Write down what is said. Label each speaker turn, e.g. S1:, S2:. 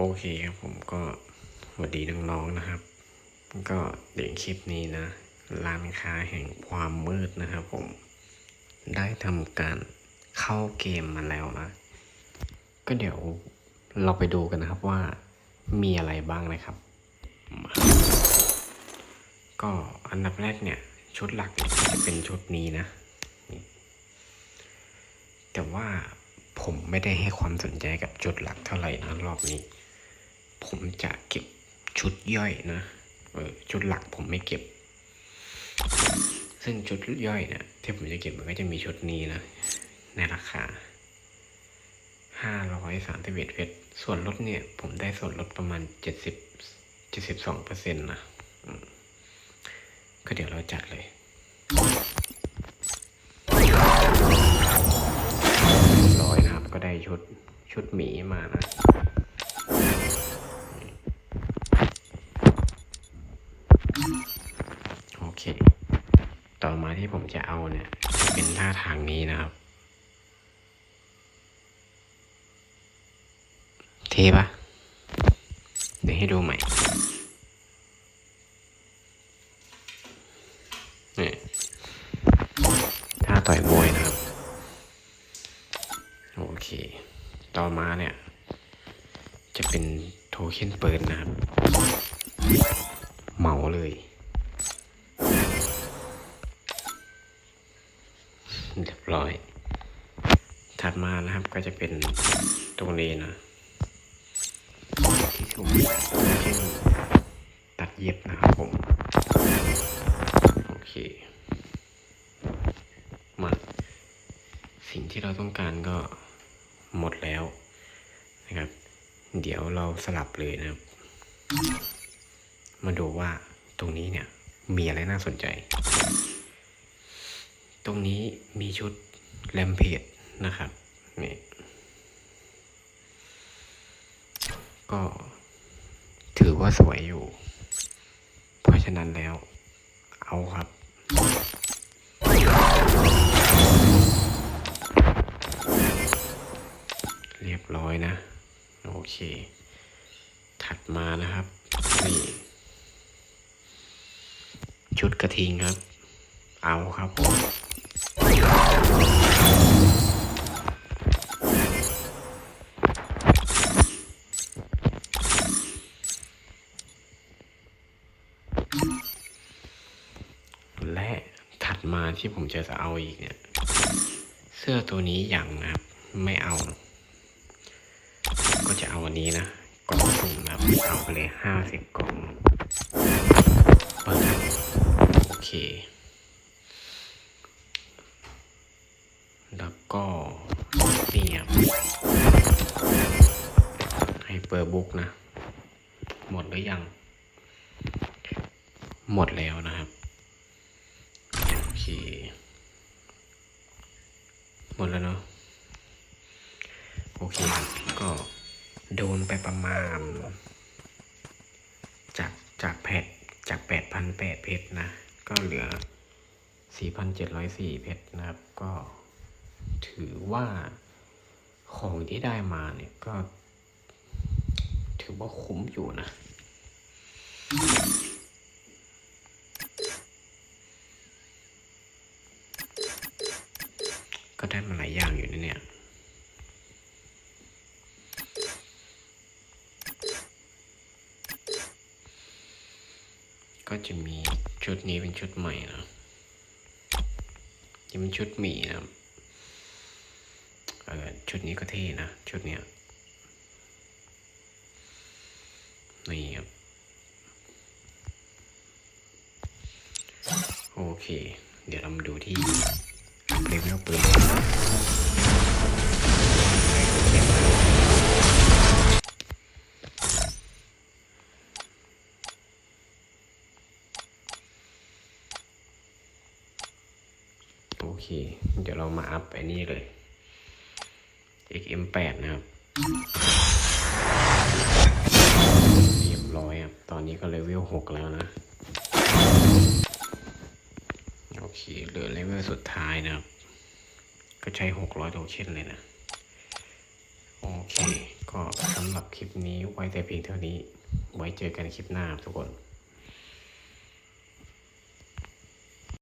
S1: โอเคครับผมก็สวัสดีน้องๆนะครับ ก็เดี๋ยวคลิปนี้นะ ร้านค้าแห่งความมืดนะครับผม ได้ทำการเข้าเกมมาแล้วนะ ก็เดี๋ยวเราไปดูกันนะครับว่ามีอะไรบ้างนะครับ ก็อันดับแรกเนี่ย ชุดหลักจะเป็นชุดนี้นะ แต่ว่าผมไม่ได้ให้ความสนใจกับชุดหลักเท่าไหร่นะรอบนี้ ผมจะเก็บชุดย่อยนะเออชุดหลักผมไม่เก็บ ซึ่งชุดย่อยเนี่ยที่ผมจะเก็บมันก็จะมีชุดนี้นะ ในราคาห้าร้อยสามสิบเอ็ดเพชรส่วนลดเนี่ย ผมได้ส่วนลดประมาณเจ็ดสิบเจ็ดสิบสองเปอร์เซ็นต์นะก็เดี๋ยวเราจัดเลยร้อยนะครับ ก็ได้ชุดชุดหมีมานะ โอ เค ต่อมาที่ผมจะเอาเนี่ย เป็นท่าทางนี้นะครับ เทปะเดี๋ยวให้ดูใหม่นี่ท่าต่อยมวยนะครับ โอเค ต่อมาเนี่ย จะเป็นโทเค็นเปิดนะครับ เหมาเลย เรียบร้อย ถัดมานะครับก็จะเป็นตรงนี้นะที่ผมตัดเย็บนะครับผม โอเค มา สิ่งที่เราต้องการก็หมดแล้วนะครับ เดี๋ยวเราสลับเลยนะครับ มาดูว่าตรงนี้เนี่ยมีอะไรน่าสนใจ ตรงนี้มีชุดแรมเพจนะครับนี่ก็ถือว่าสวยอยู่ เพราะฉะนั้นแล้ว เอาครับ เรียบร้อยนะ โอเค ถัดมานะครับ นี่ ชุดกระทิงครับ เอาครับผม ถัดมาที่ผมจะเอาอีกเนี่ย เสื้อตัวนี้อย่างนะครับ ไม่เอา ก็จะเอาอันนี้นะกล่องสุ่มนะครับเอาไปเลยห้าสิบกล่องเปิดโอเค แล้วก็นี่ครับให้เปิดบุ๊กนะ หมดหรือยัง หมดแล้วนะครับ โอเค หมดแล้วเนาะโอเคครับก็โดนไปประมาณ จากจากแพทจากแปดพันแปดเพชรนะ ก็เหลือสี่พันเจ็ดร้อยสี่เพชรนะครับ ก็ถือว่าของที่ได้มาเนี่ยก็ ถือว่าคุ้มอยู่นะ ก็ได้มาหลายอย่างอยู่นะเนี่ยก็จะมีชุดนี้เป็นชุดใหม่นะยังเป็นชุดหมีนะเออชุดนี้ก็เท่นะ ชุดเนี้ยนี่ครับ โอเค เดี๋ยวเรามาดูที่ อัพเลเวลปืนโอเค เดี๋ยวเรามาอัพไอ้นี่เลย XM8 นะครับเรียบร้อยครับ ตอนนี้ก็เลเวลหกแล้วนะ อเคเหลือเลเวลสุดท้ายนะครับ ก็ใช้หกร้อยโทเค็นเลยนะ โอเค ก็สำหรับคลิปนี้ไว้แต่เพียงเท่านี้ ไว้เจอกันคลิปหน้าทุกคน